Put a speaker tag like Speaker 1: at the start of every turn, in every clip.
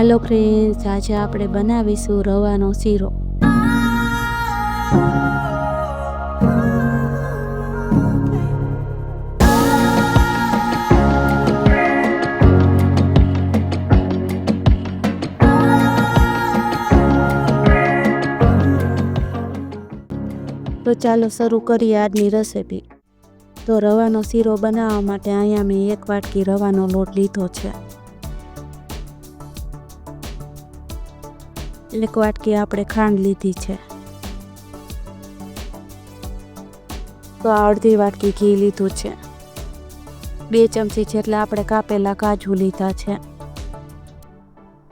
Speaker 1: હાલો friends આજે આપણે બનાવીશું રવાનો શીરો. તો ચાલો શરૂ કરીએ આજની રેસીપી તો રવાનો શીરો બનાવવા માટે અહીંયા મેં એક વાટકી રવાનો લોટ લીધો છે. એક વાટકી આપણે ખાંડ લીધી છે. તો આ અડધી વાટકી ઘી લીધું છે. બે ચમચી જેટલા આપણે કાપેલા કાજુ લીધા છે.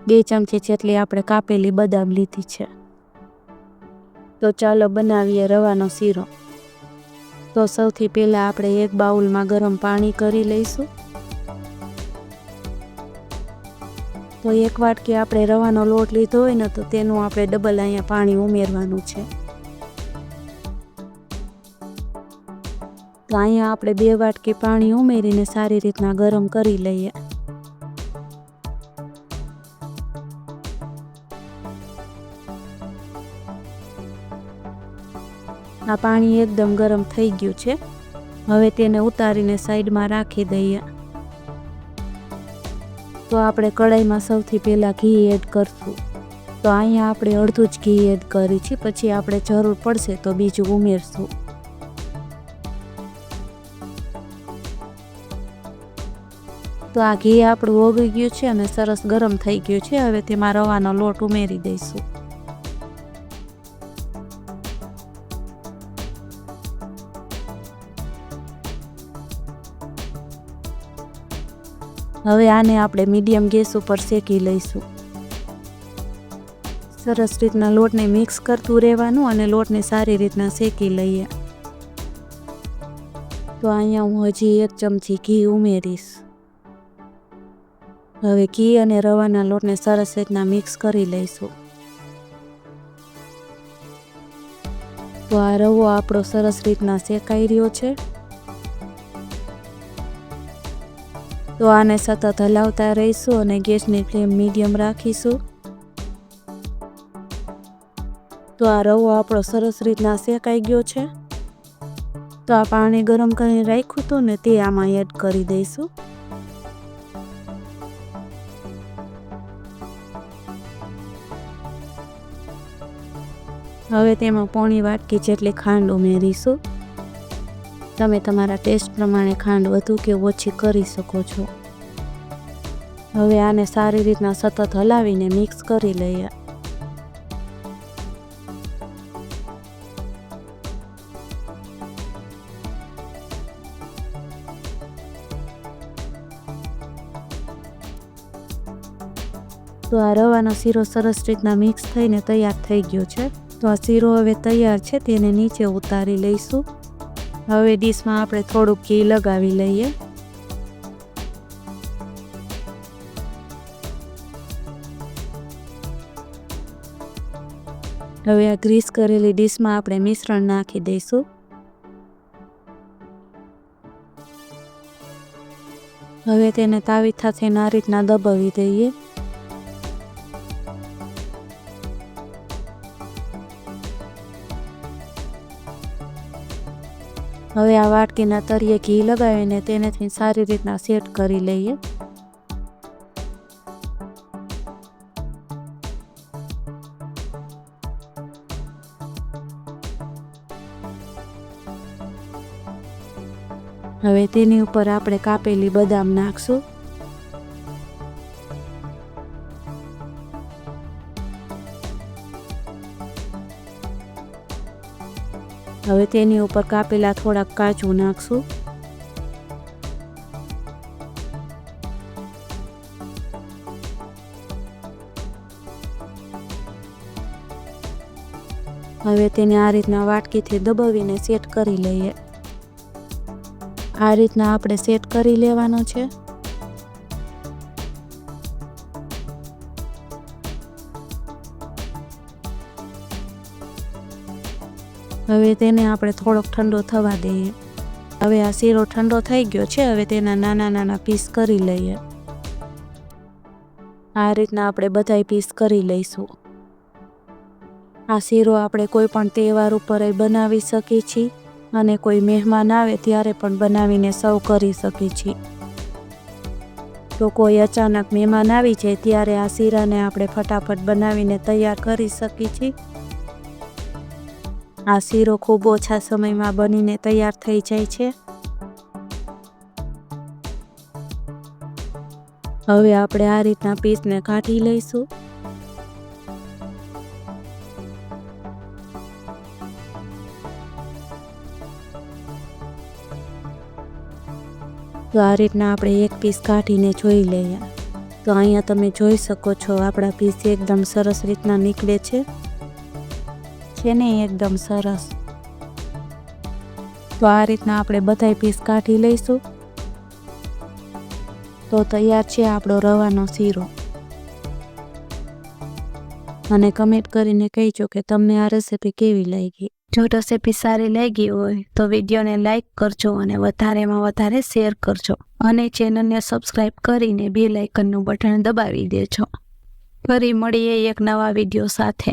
Speaker 1: બે ચમચી જેટલી આપણે કાપેલી બદામ લીધી છે. તો ચાલો બનાવીએ રવાનો શીરો. તો સૌથી પહેલાં આપણે એક બાઉલમાં ગરમ પાણી કરી લઈશું. તો એક વાટકી આપણે રવાનો લોટ લીધો હોય ને તો તેનું આપણે ડબલ અહીંયા પાણી ઉમેરવાનું છે. તો અહીંયા આપણે બે વાટકી પાણી ઉમેરીને સારી રીતના ગરમ કરી લઈએ. આ પાણી એકદમ ગરમ થઈ ગયું છે. હવે તેને ઉતારીને સાઈડમાં રાખી દઈએ. તો આપણે કઢાઈમાં સૌથી પહેલાં ઘી એડ કરશું. તો અહીંયા આપણે અડધું જ ઘી એડ કરી છે. પછી આપણે જરૂર પડશે તો બીજું ઉમેરશું. તો આ ઘી આપણું ઓગળી ગયું છે અને સરસ ગરમ થઈ ગયું છે. હવે તેમાં રવાનો લોટ ઉમેરી દઈશું. હવે આને આપણે મીડિયમ ગેસ ઉપર શેકી લઈશું. સરસ રીતના લોટને મિક્સ કરતું રહેવાનું અને લોટને સારી રીતના શેકી લઈએ. તો અહીંયા હું હજી એક ચમચી ઘી ઉમેરીશ. હવે ઘી અને રવાના લોટને સરસ રીતના મિક્સ કરી લઈશું. તો આ રવો આપણો સરસ રીતના શેકાઈ રહ્યો છે. તો આને સતત હલાવતા રહીશું અને ગેસની ફ્લેમ મીડિયમ રાખીશું. તો આ રવો આપણો સરસ રીતના શેકાઈ ગયો છે. તો આ પાણી ગરમ કરીને રાખ્યું હતું ને તે આમાં એડ કરી દઈશું. હવે તેમાં પોણી વાટકી જેટલી ખાંડ ઉમેરીશું. તમે તમારા ટેસ્ટ પ્રમાણે ખાંડ વધુ કે ઓછી કરી શકો છો. હવે આને સારી રીતના સતત હલાવીને મિક્સ કરી લઈએ. તો આ રવાનો શીરો સરસ રીતના મિક્સ થઈને તૈયાર થઈ ગયો છે. તો આ શીરો હવે તૈયાર છે, તેને નીચે ઉતારી લઈશું. હવે ડીશમાં આપણે થોડુંક ઘી લગાવી લઈએ. હવે આ ગ્રીસ કરેલી ડીશમાં આપણે મિશ્રણ નાખી દઈશું. હવે તેને તાવીથાથી આ રીતના દબાવી દઈએ. હવે આ વાટકીના તળિયે ઘી લગાવીને તેનેથી સારી રીતના સેટ કરી લઈએ. હવે તેની ઉપર આપણે કાપેલી બદામ નાખશું. હવે તેની ઉપર કાપેલા થોડાક કાજુ નાખશું. હવે તેને આ રીતના વાટકીથી દબાવીને સેટ કરી લઈએ. આ રીતના આપણે સેટ કરી લેવાનો છે. હવે તેને આપણે થોડોક ઠંડો થવા દઈએ. હવે આ શીરો ઠંડો થઈ ગયો છે, હવે તેના નાના નાના પીસ કરી લઈએ. આ રીતના આપણે બધાય પીસ કરી લઈશું. આ શીરો આપણે કોઈ પણ તહેવાર ઉપર બનાવી શકીએ છીએ અને કોઈ મહેમાન આવે ત્યારે પણ બનાવીને સર્વ કરી શકીએ છીએ. તો કોઈ અચાનક મહેમાન આવી જાય ત્યારે આ શીરાને આપણે ફટાફટ બનાવીને તૈયાર કરી શકીએ છીએ. આ શીરો ખૂબ ઓછા સમયમાં બનીને તૈયાર થઈ જાય છે. હવે આપણે આ રીતના પીસને કાઢી લઈશું. તો આ રીતના આપણે એક પીસ કાઢીને જોઈ લઈએ. તો અહીંયા તમે જોઈ શકો છો આપણા પીસ એકદમ સરસ રીતના નીકળે છે. છે ને એકદમ સરસ. તો આ રીતના આપણે બધાય પીસ કાઢી લઈશું. તો તૈયાર છે આપણો રવાનો શીરો. અને કમેન્ટ કરીને કહેજો કે તમને આ રેસીપી કેવી લાગી? જો રેસીપી સારી લાગી હોય તો વિડીયોને લાઈક કરજો અને વધારેમાં વધારે શેર કરજો. અને ચેનલને સબસ્ક્રાઈબ કરીને બે લાઇકનનું બટન દબાવી દેજો. ફરી મળીએ એક નવા વીડિયો સાથે.